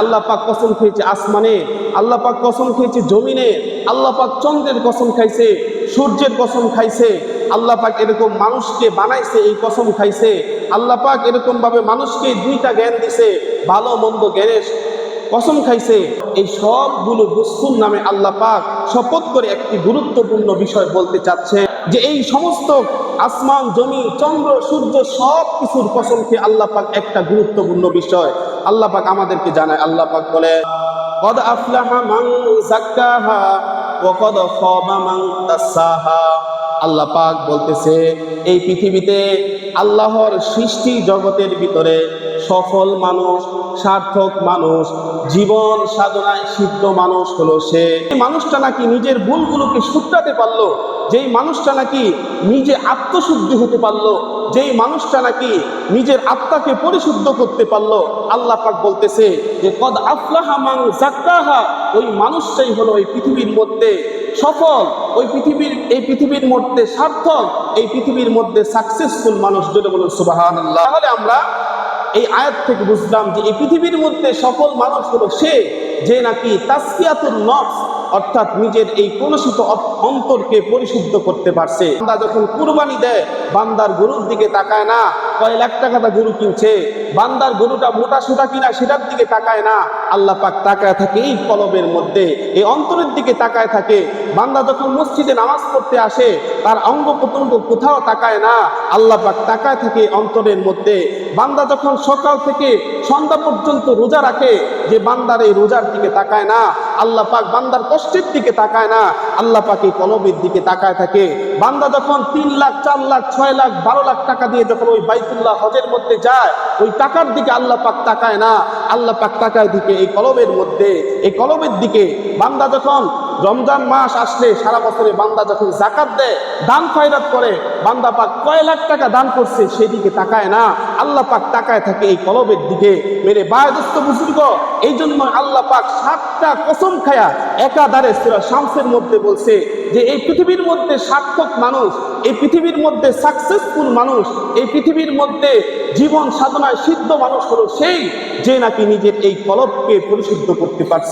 আল্লাহ পাক কসম খেয়েছে আসমানে, আল্লাহ পাক কসম খেয়েছে জমিনে, আল্লাহ পাক চন্দ্রের কসম খাইছে, সূর্যের কসম খাইছে, আল্লাহ পাক এরকম মানুষকে বানাইছে, এই কসম খাইছে, আল্লাহ পাক এরকম ভাবে মানুষকে দুইটা জ্ঞান দিছে, ভালো মন্দ জ্ঞানের কসম খাইছে। এই সবগুলো বস্তুর নামে আল্লাহ পাক শপথ করে একটি গুরুত্বপূর্ণ বিষয় বলতে চাচ্ছে, যে এই সমস্ত আসমান, জমি, চন্দ্র, সূর্য সব কিছুর কসম খেয়ে আল্লাহ পাক একটা গুরুত্বপূর্ণ বিষয়। আল্লাহ পাক আমাদেরকে জানায়, আল্লাহ পাক বলে, কদ আফলাহা মান যাক্কাহা ওয়া কদ খাবা মান দাসাহা আল্লাহ পাক বলতেছে, এই পৃথিবীতে আল্লাহর সৃষ্টি জগতের ভিতরে সফল মানুষ, সার্থক মানুষ, জীবন সাধনায় সিদ্ধ মানুষ হলো সে। মানুষটা নাকি নিজের ভুলগুলোকে শুধরাতে পারল, যেই মানুষটা নাকি নিজে আত্মশুদ্ধি হতে পারল যেই মানুষটা নাকি নিজের আত্মাকে পরিশুদ্ধ করতে পারল, আল্লাহ পাক বলতেছে যে, কদ আফলাহা মান জাক্কাহা ওই মানুষটাই হলো এই পৃথিবীর মধ্যে সফল, ওই পৃথিবীর, এই পৃথিবীর মধ্যে সার্থক, এই পৃথিবীর মধ্যে সাকসেসফুল মানুষ যদি বলুন সুবাহান আল্লাহ তাহলে আমরা এই আয়াত থেকে বুঝলাম যে, এই পৃথিবীর মধ্যে সফল মানুষ হলো সে যে নাকি তাসকিয়াতুল নফস অর্থাৎ নিজের এই কলুষিত অন্তরকে পরিশুদ্ধ করতে পারছে। বান্দা যখন কুরবানি দেয়, বান্দার গরুর দিকে তাকায় না, কয় লাখ টাকাটা গরু কিনছে, বান্দার গরুটা মোটা সোটা কিনা সেটার দিকে তাকায় না, আল্লাহ পাক তাকায় থাকে এই কলবের মধ্যে, এই অন্তরের দিকে তাকায় থাকে। বান্দা যখন মসজিদে নামাজ পড়তে আসে, তার অঙ্গ প্রত্যঙ্গ কোথাও তাকায় না, আল্লাহ পাক তাকায় থাকে অন্তরের মধ্যে। বান্দা যখন সকাল থেকে সন্ধ্যা পর্যন্ত রোজা রাখে, যে বান্দার এই রোজার দিকে তাকায় না আল্লাহ পাক বান্দার কষ্টের দিকে তাকায় না, আল্লাহ পাক এই দিকে তাকায় থাকে। বান্দা যখন তিন লাখ, চার লাখ, ছয় লাখ, বারো লাখ টাকা দিয়ে যখন ওই বাইতুল্লাহ হজের মধ্যে যায়, ওই টাকার দিকে আল্লাহ পাক তাকায় না, আল্লাহ পাক তাকায় দিকে এই কলবের মধ্যে। এই কলবের দিকে বান্দা যখন রমজান মাস আসলে সারা বছরে বান্দা যখন জাকাত দেয়, দান খয়রাত করে, বান্দা পাক কয় লাখ টাকা দান করছে সেদিকে তাকায় না। আল্লাহ পাক তাকায় থাকে এই কলবের দিকে। মেরে বায়দস্ত বুজুর্গ এই জন্য আল্লাহ পাক সাতটা কসম খায়া একাধারে সুরা শামসের মধ্যে বলছে যে, এই পৃথিবীর মধ্যে সার্থক মানুষ, এই পৃথিবীর মধ্যে সাকসেসফুল মানুষ, এই পৃথিবীর মধ্যে জীবন সাধনায় সিদ্ধ মানুষ হলো সেই যে নাকি নিজের এই কলবকে পরিশুদ্ধ করতে পারছে।